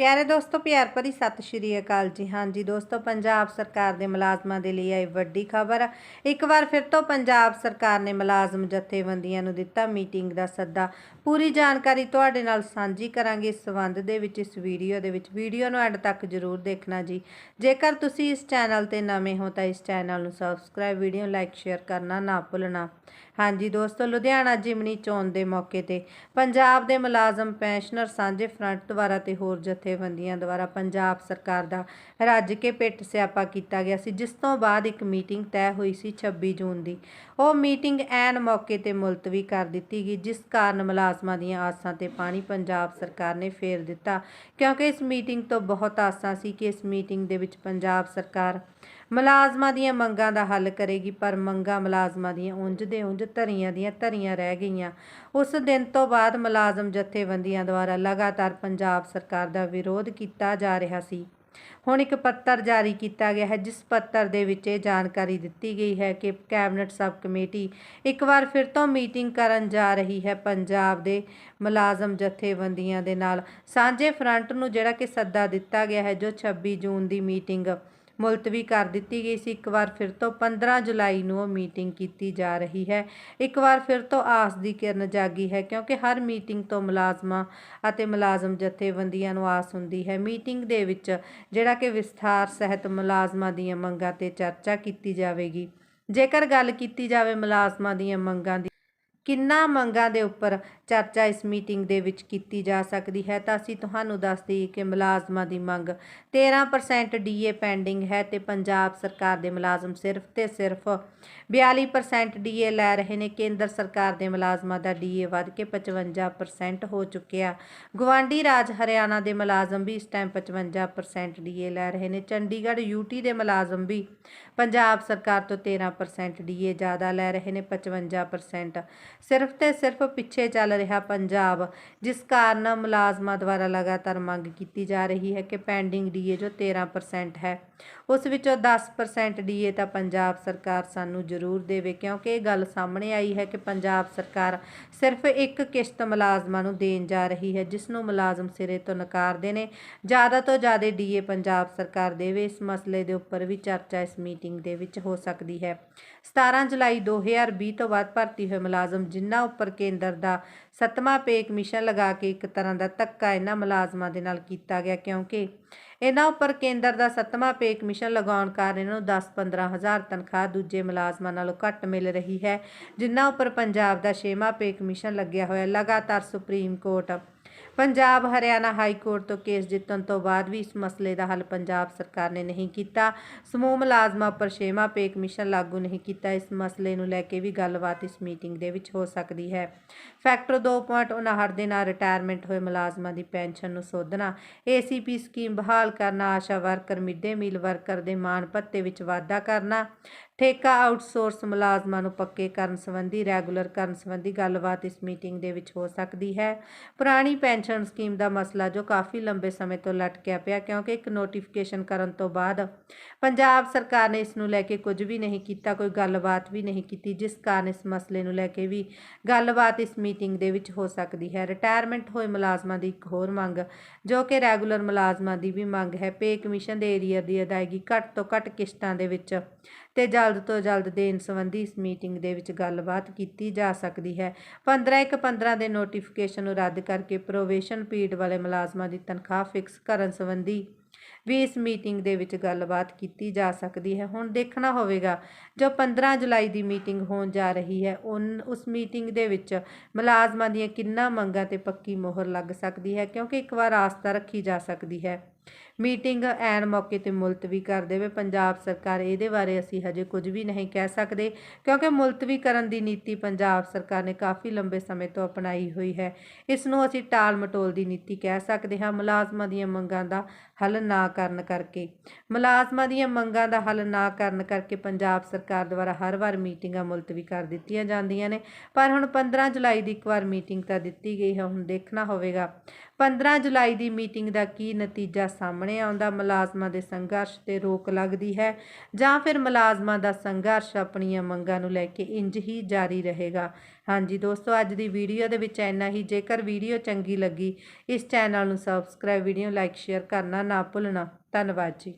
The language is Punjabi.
ਪਿਆਰੇ ਦੋਸਤੋ, ਪਿਆਰ ਭਰੀ ਸਤਿ ਸ਼੍ਰੀ ਅਕਾਲ ਜੀ। ਹਾਂਜੀ ਦੋਸਤੋ, ਪੰਜਾਬ ਸਰਕਾਰ ਦੇ ਮੁਲਾਜ਼ਮਾਂ ਦੇ ਲਈ ਆਈ ਵੱਡੀ ਖਬਰ। ਇੱਕ ਵਾਰ ਫਿਰ ਤੋਂ ਪੰਜਾਬ ਸਰਕਾਰ ਨੇ ਮੁਲਾਜ਼ਮ ਜਥੇਬੰਦੀਆਂ ਨੂੰ ਦਿੱਤਾ ਮੀਟਿੰਗ ਦਾ ਸੱਦਾ। ਪੂਰੀ ਜਾਣਕਾਰੀ ਤੁਹਾਡੇ ਨਾਲ ਸਾਂਝੀ ਕਰਾਂਗੇ। ਇਸ ਸੰਬੰਧ ਦੇ ਵਿੱਚ, ਇਸ ਵੀਡੀਓ ਦੇ ਵਿੱਚ, ਵੀਡੀਓ ਨੂੰ ਐਂਡ ਤੱਕ ਜ਼ਰੂਰ ਦੇਖਣਾ ਜੀ। ਜੇਕਰ ਤੁਸੀਂ ਇਸ ਚੈਨਲ ਤੇ ਨਵੇਂ ਹੋ, ਤਾਂ ਇਸ ਚੈਨਲ ਨੂੰ ਸਬਸਕ੍ਰਾਈਬ, ਵੀਡੀਓ ਲਾਈਕ, ਸ਼ੇਅਰ ਕਰਨਾ ਨਾ ਭੁੱਲਣਾ। ਹਾਂਜੀ ਦੋਸਤੋ, ਲੁਧਿਆਣਾ ਜਿਮਨੀ ਚੋਣ ਦੇ ਮੌਕੇ ਤੇ ਪੰਜਾਬ ਦੇ ਮੁਲਾਜ਼ਮ, ਪੈਨਸ਼ਨਰ, ਸਾਂਝੇ ਫਰੰਟ ਦੁਆਰਾ ਤੇ ਹੋਰ ਜਥੇ ਜਥੇਬੰਦੀਆਂ ਦੁਆਰਾ ਪੰਜਾਬ ਸਰਕਾਰ ਦਾ ਰੱਜ ਕੇ ਪਿੱਟ ਸਿਆਪਾ ਕੀਤਾ ਗਿਆ ਸੀ, ਜਿਸ ਤੋਂ ਬਾਅਦ ਇੱਕ ਮੀਟਿੰਗ ਤੈਅ ਹੋਈ ਸੀ 26 ਜੂਨ ਦੀ। ਉਹ ਮੀਟਿੰਗ ਐਨ ਮੌਕੇ ਤੇ ਮੁਲਤਵੀ ਕਰ ਦਿੱਤੀ ਗਈ, ਜਿਸ ਕਾਰਨ ਮੁਲਾਜ਼ਮਾਂ ਦੀਆਂ ਆਸਾਂ ਤੇ ਪਾਣੀ ਪੰਜਾਬ ਸਰਕਾਰ ਨੇ ਫੇਰ ਦਿੱਤਾ, ਕਿਉਂਕਿ ਇਸ ਮੀਟਿੰਗ ਤੋਂ ਬਹੁਤ ਆਸਾਂ ਸੀ ਕਿ ਇਸ ਮੀਟਿੰਗ ਦੇ ਵਿੱਚ ਪੰਜਾਬ ਸਰਕਾਰ ਮੁਲਾਜ਼ਮਾਂ ਦੀਆਂ ਮੰਗਾਂ ਦਾ ਹੱਲ ਕਰੇਗੀ, ਪਰ ਮੰਗਾਂ ਮੁਲਾਜ਼ਮਾਂ ਦੀਆਂ ਉਂਝ ਦੇ ਉਂਝ ਧਰੀਆਂ ਦੀਆਂ ਧਰੀਆਂ ਰਹਿ ਗਈਆਂ। ਉਸ ਦਿਨ ਤੋਂ ਬਾਅਦ ਮੁਲਾਜ਼ਮ ਜਥੇਬੰਦੀਆਂ ਦੁਆਰਾ ਲਗਾਤਾਰ ਪੰਜਾਬ ਸਰਕਾਰ ਦਾ ਵਿਰੋਧ ਕੀਤਾ ਜਾ ਰਿਹਾ ਸੀ। ਹੁਣ ਇੱਕ ਪੱਤਰ ਜਾਰੀ ਕੀਤਾ ਗਿਆ ਹੈ, ਜਿਸ ਪੱਤਰ ਦੇ ਵਿੱਚ ਇਹ ਜਾਣਕਾਰੀ ਦਿੱਤੀ ਗਈ ਹੈ ਕਿ ਕੈਬਨਿਟ ਸਬ ਕਮੇਟੀ ਇੱਕ ਵਾਰ ਫਿਰ ਤੋਂ ਮੀਟਿੰਗ ਕਰਨ ਜਾ ਰਹੀ ਹੈ। ਪੰਜਾਬ ਦੇ ਮੁਲਾਜ਼ਮ ਜਥੇਬੰਦੀਆਂ ਦੇ ਨਾਲ ਸਾਂਝੇ ਫਰੰਟ ਨੂੰ ਜਿਹੜਾ ਕਿ ਸੱਦਾ ਦਿੱਤਾ ਗਿਆ ਹੈ, ਜੋ 26 ਜੂਨ ਦੀ ਮੀਟਿੰਗ ਮੁਲਤਵੀ ਕਰ ਦਿੱਤੀ ਗਈ ਸੀ। ਇੱਕ ਵਾਰ ਫਿਰ ਤੋਂ 15 ਜੁਲਾਈ ਨੂੰ ਉਹ ਮੀਟਿੰਗ ਕੀਤੀ ਜਾ ਰਹੀ ਹੈ। ਇੱਕ ਵਾਰ ਫਿਰ ਤੋਂ ਆਸ ਦੀ ਕਿਰਨ ਜਾਗੀ ਹੈ ਕਿਉਂਕਿ ਹਰ ਮੀਟਿੰਗ ਤੋਂ ਮੁਲਾਜ਼ਮਾਂ ਅਤੇ ਮੁਲਾਜ਼ਮ ਜਥੇਬੰਦੀਆਂ ਨੂੰ ਆਸ ਹੁੰਦੀ ਹੈ। ਮੀਟਿੰਗ ਦੇ ਵਿੱਚ ਜਿਹੜਾ ਕਿ ਵਿਸਥਾਰ ਸਹਿਤ ਮੁਲਾਜ਼ਮਾਂ ਦੀਆਂ ਮੰਗਾਂ ਤੇ ਚਰਚਾ ਕੀਤੀ ਜਾਵੇਗੀ। ਜੇਕਰ ਗੱਲ ਕੀਤੀ ਜਾਵੇ ਮੁਲਾਜ਼ਮਾਂ ਦੀਆਂ ਮੰਗਾਂ ਦੀ, ਕਿੰਨਾ ਮੰਗਾਂ ਦੇ ਉੱਪਰ ਚਰਚਾ ਇਸ ਮੀਟਿੰਗ ਦੇ ਵਿੱਚ ਕੀਤੀ ਜਾ ਸਕਦੀ ਹੈ। ਤਾਂ ਅਸੀਂ ਤੁਹਾਨੂੰ ਦੱਸ ਦਈਏ ਕਿ ਮੁਲਾਜ਼ਮਾਂ ਦੀ ਮੰਗ 13% ਡੀਏ ਪੈਂਡਿੰਗ ਹੈ ਤੇ ਪੰਜਾਬ ਸਰਕਾਰ ਦੇ ਮੁਲਾਜ਼ਮ ਸਿਰਫ ਤੇ ਸਿਰਫ 42% ਡੀਏ ਲੈ ਰਹੇ ਨੇ। ਕੇਂਦਰ ਸਰਕਾਰ ਦੇ ਮੁਲਾਜ਼ਮਾਂ ਦਾ ਡੀਏ ਵੱਧ ਕੇ 55% ਹੋ ਚੁੱਕਿਆ। ਗਵਾਂਡੀ ਰਾਜ ਹਰਿਆਣਾ ਦੇ ਮੁਲਾਜ਼ਮ ਵੀ ਇਸ ਟਾਈਮ 55% ਡੀਏ ਲੈ ਰਹੇ ਨੇ। ਚੰਡੀਗੜ੍ਹ ਯੂਟੀ ਦੇ ਮੁਲਾਜ਼ਮ ਵੀ ਪੰਜਾਬ ਸਰਕਾਰ ਤੋਂ 13% ਡੀਏ ਜ਼ਿਆਦਾ ਲੈ ਰਹੇ ਨੇ। 55% ਸਿਰਫ ਤੇ ਸਿਰਫ ਪਿੱਛੇ ਚੱਲ ਰਿਹਾ ਪੰਜਾਬ, ਜਿਸ ਕਾਰਨ ਮੁਲਾਜ਼ਮਾਂ ਦੁਆਰਾ ਲਗਾਤਾਰ ਮੰਗ ਕੀਤੀ ਜਾ ਰਹੀ ਹੈ ਕਿ ਪੈਂਡਿੰਗ ਡੀਏ ਜੋ 13% ਹੈ, ਉਸ ਵਿੱਚੋਂ 10% ਡੀਏ ਤਾਂ ਪੰਜਾਬ ਸਰਕਾਰ ਸਾਨੂੰ ਜ਼ਰੂਰ ਦੇਵੇ, ਕਿਉਂਕਿ ਇਹ ਗੱਲ ਸਾਹਮਣੇ ਆਈ ਹੈ ਕਿ ਪੰਜਾਬ ਸਰਕਾਰ ਸਿਰਫ ਇੱਕ ਕਿਸ਼ਤ ਮੁਲਾਜ਼ਮਾਂ ਨੂੰ ਦੇਣ ਜਾ ਰਹੀ ਹੈ, ਜਿਸ ਨੂੰ ਮੁਲਾਜ਼ਮ ਸਿਰੇ ਤੋਂ ਨਕਾਰਦੇ ਨੇ। ਜ਼ਿਆਦਾ ਤੋਂ ਜ਼ਿਆਦਾ ਡੀਏ ਪੰਜਾਬ ਸਰਕਾਰ ਦੇਵੇ, ਇਸ ਮਸਲੇ ਦੇ ਉੱਪਰ ਵੀ ਚਰਚਾ ਇਸ ਮੀਟਿੰਗ ਦੇ ਵਿੱਚ ਹੋ ਸਕਦੀ ਹੈ। 17 ਜੁਲਾਈ 2020 ਤੋਂ ਬਾਅਦ ਭਰਤੀ ਹੋਏ ਮੁਲਾਜ਼ਮ, ਜਿਨ੍ਹਾਂ ਉੱਪਰ ਕੇਂਦਰ ਦਾ ਸੱਤਵਾਂ ਪੇ ਕਮਿਸ਼ਨ ਲਗਾ ਕੇ ਇੱਕ ਤਰ੍ਹਾਂ ਦਾ ਧੱਕਾ ਇਹਨਾਂ ਮੁਲਾਜ਼ਮਾਂ ਦੇ ਨਾਲ ਕੀਤਾ ਗਿਆ, ਕਿਉਂਕਿ ਇਹਨਾਂ ਉੱਪਰ ਕੇਂਦਰ ਦਾ ਸੱਤਵਾਂ ਪੇ ਕਮਿਸ਼ਨ ਲਗਾਉਣ ਕਾਰਨ ਇਹਨਾਂ ਨੂੰ 10-15 ਹਜ਼ਾਰ ਤਨਖਾਹ ਦੂਜੇ ਮੁਲਾਜ਼ਮਾਂ ਨਾਲੋਂ ਘੱਟ ਮਿਲ ਰਹੀ ਹੈ, ਜਿਨ੍ਹਾਂ ਉੱਪਰ ਪੰਜਾਬ ਦਾ ਛੇਵਾਂ ਪੇ ਕਮਿਸ਼ਨ ਲੱਗਿਆ ਹੋਇਆ, ਲਗਾਤਾਰ supreme court Punjab Haryana high court ਤੋਂ ਕੇਸ ਜਿੱਤਣ ਤੋਂ ਬਾਅਦ ਵੀ ਇਸ ਮਸਲੇ ਦਾ ਹੱਲ ਪੰਜਾਬ ਸਰਕਾਰ ਨੇ ਨਹੀਂ ਕੀਤਾ। ਸਮੂਹ ਮੁਲਾਜ਼ਮਾਂ ਪਰ ਛੇਵਾਂ ਪੇ ਕਮਿਸ਼ਨ ਲਾਗੂ ਨਹੀਂ ਕੀਤਾ। ਇਸ ਮਸਲੇ ਨੂੰ ਲੈ ਕੇ ਵੀ ਗੱਲਬਾਤ ਇਸ ਮੀਟਿੰਗ ਦੇ ਵਿੱਚ ਹੋ ਸਕਦੀ ਹੈ। ਫੈਕਟਰ 2.59 ਦੇ ਨਾਲ ਰਿਟਾਇਰਮੈਂਟ ਹੋਏ ਮੁਲਾਜ਼ਮਾਂ ਦੀ ਪੈਨਸ਼ਨ ਨੂੰ ਸੋਧਣਾ। ਏਸੀਪੀ ਸਕੀਮ ਬਹਾਲ ਕਰਨਾ, ਆਸ਼ਾ ਵਰਕਰ, ਮਿਡ-ਡੇ ਮੀਲ ਵਰਕਰ ਦੇ ਮਾਣ ਭੱਤੇ ਵਿੱਚ ਵਾਧਾ ਕਰਨਾ। ਠੇਕਾ ਆਊਟਸੋਰਸ ਮੁਲਾਜ਼ਮਾਂ ਨੂੰ ਪੱਕੇ ਕਰਨ ਸੰਬੰਧੀ ਰੈਗੂਲਰ ਕਰਨ ਸੰਬੰਧੀ ਗੱਲਬਾਤ ਇਸ ਮੀਟਿੰਗ ਦੇ ਵਿੱਚ ਹੋ ਸਕਦੀ ਹੈ। ਪੁਰਾਣੀ ਪੈਨਸ਼ਨ ਸਕੀਮ ਦਾ ਮਸਲਾ ਜੋ ਕਾਫੀ ਲੰਬੇ ਸਮੇਂ ਤੋਂ ਲਟਕਿਆ ਪਿਆ, ਕਿਉਂਕਿ ਇੱਕ ਨੋਟੀਫਿਕੇਸ਼ਨ ਕਰਨ ਤੋਂ ਬਾਅਦ ਪੰਜਾਬ ਸਰਕਾਰ ਨੇ ਇਸ ਨੂੰ ਲੈ ਕੇ ਕੁਝ ਵੀ ਨਹੀਂ ਕੀਤਾ, ਕੋਈ ਗੱਲਬਾਤ ਵੀ ਨਹੀਂ ਕੀਤੀ, ਜਿਸ ਕਾਰਨ ਇਸ ਮਸਲੇ ਨੂੰ ਲੈ ਕੇ ਵੀ ਗੱਲਬਾਤ ਇਸ ਮੀਟਿੰਗ ਦੇ ਵਿੱਚ ਹੋ ਸਕਦੀ ਹੈ। ਰਿਟਾਇਰਮੈਂਟ ਹੋਏ ਮੁਲਾਜ਼ਮਾਂ ਦੀ ਇੱਕ ਹੋਰ ਮੰਗ, ਜੋ ਕਿ ਰੈਗੂਲਰ ਮੁਲਾਜ਼ਮਾਂ ਦੀ ਵੀ ਮੰਗ ਹੈ ਪੇ ਕਮਿਸ਼ਨ ਦੇ ਏਰੀਆ ਦੀ ਅਦਾਇਗੀ ਘੱਟ ਤੋਂ ਘੱਟ ਕਿਸ਼ਤਾਂ ਦੇ ਵਿੱਚ ਤੇ ਜਲਦ ਤੋਂ ਜਲਦ ਦੇਣ ਸੰਬੰਧੀ ਇਸ ਮੀਟਿੰਗ ਦੇ ਵਿੱਚ ਗੱਲਬਾਤ ਕੀਤੀ ਜਾ ਸਕਦੀ ਹੈ। 15 ਇੱਕ 15 ਦੇ ਨੋਟੀਫਿਕੇਸ਼ਨ ਨੂੰ ਰੱਦ ਕਰਕੇ ਪ੍ਰੋਵੇਸ਼ਨ ਪੀਰੀਅਡ ਵਾਲੇ ਮੁਲਾਜ਼ਮਾਂ ਦੀ ਤਨਖਾਹ ਫਿਕਸ ਕਰਨ ਸੰਬੰਧੀ ਵੀ ਇਸ ਮੀਟਿੰਗ ਦੇ ਵਿੱਚ ਗੱਲਬਾਤ ਕੀਤੀ ਜਾ ਸਕਦੀ ਹੈ। ਹੁਣ ਦੇਖਣਾ ਹੋਵੇਗਾ, ਜੋ 15 ਜੁਲਾਈ ਦੀ ਮੀਟਿੰਗ ਹੋਣ ਜਾ ਰਹੀ ਹੈ, ਉਨ, ਉਸ ਮੀਟਿੰਗ ਦੇ ਵਿੱਚ ਮੁਲਾਜ਼ਮਾਂ ਦੀਆਂ ਕਿੰਨਾ ਮੰਗਾਂ ਤੇ ਪੱਕੀ ਮੋਹਰ ਲੱਗ ਸਕਦੀ ਹੈ, ਕਿਉਂਕਿ ਇੱਕ ਵਾਰ ਆਸਤਾ ਰੱਖੀ ਜਾ ਸਕਦੀ ਹੈ। ਮੀਟਿੰਗ ਐਨ ਮੌਕੇ ਤੇ ਮੁਲਤਵੀ ਕਰ ਦੇਵੇ। ਪੰਜਾਬ ਸਰਕਾਰ ਇਹਦੇ ਬਾਰੇ ਅਸੀਂ ਹਜੇ ਕੁਝ ਵੀ ਨਹੀਂ ਕਹਿ ਸਕਦੇ, ਕਿਉਂਕਿ ਮੁਲਤਵੀ ਕਰਨ ਦੀ ਨੀਤੀ ਪੰਜਾਬ ਸਰਕਾਰ ਨੇ ਕਾਫੀ ਲੰਬੇ ਸਮੇਂ ਤੋਂ ਅਪਣਾਈ ਹੋਈ ਹੈ। ਇਸ ਨੂੰ ਅਸੀਂ ਟਾਲ ਮਟੋਲ ਦੀ ਨੀਤੀ ਕਹਿ ਸਕਦੇ ਹਾਂ। ਮੁਲਾਜ਼ਮਾਂ ਦੀਆਂ ਮੰਗਾਂ ਦਾ ਹੱਲ ਨਾ ਕਰਨ ਕਰਕੇ, ਮੁਲਾਜ਼ਮਾਂ ਦੀਆਂ ਮੰਗਾਂ ਦਾ ਹੱਲ ਨਾ ਕਰਨ ਕਰਕੇ ਪੰਜਾਬ ਸਰਕਾਰ ਦੁਆਰਾ ਹਰ ਵਾਰ ਮੀਟਿੰਗਾਂ ਮੁਲਤਵੀ ਕਰ ਦਿੱਤੀਆਂ ਜਾਂਦੀਆਂ ਨੇ। ਪਰ ਹੁਣ 15 ਜੁਲਾਈ ਦੀ ਇੱਕ ਵਾਰ ਮੀਟਿੰਗ ਤਾਂ ਦਿੱਤੀ ਗਈ ਹੈ, ਹੁਣ ਦੇਖਣਾ ਹੋਵੇਗਾ। 15 ਜੁਲਾਈ ਦੀ ਮੀਟਿੰਗ ਦਾ ਕੀ ਨਤੀਜਾ ਸਾਹਮਣੇ ਆਉਂਦਾ, ਮੁਲਾਜ਼ਮਾਂ ਦੇ ਸੰਘਰਸ਼ ਤੇ ਰੋਕ ਲੱਗਦੀ ਹੈ। ਜਾਂ ਫਿਰ ਮੁਲਾਜ਼ਮਾਂ ਦਾ ਸੰਘਰਸ਼ ਆਪਣੀਆਂ ਮੰਗਾਂ ਨੂੰ ਲੈ ਕੇ ਇੰਜ ਹੀ ਜਾਰੀ ਰਹੇਗਾ। ਹਾਂਜੀ ਦੋਸਤੋ, ਅੱਜ ਦੀ ਵੀਡੀਓ ਦੇ ਵਿੱਚ ਇੰਨਾ ਹੀ। ਜੇਕਰ ਵੀਡੀਓ ਚੰਗੀ ਲੱਗੀ, ਇਸ ਚੈਨਲ ਨੂੰ ਸਬਸਕ੍ਰਾਈਬ ਵੀਡੀਓ ਲਾਈਕ ਸ਼ੇਅਰ ਕਰਨਾ ਨਾ ਭੁੱਲਣਾ। ਧੰਨਵਾਦ ਜੀ।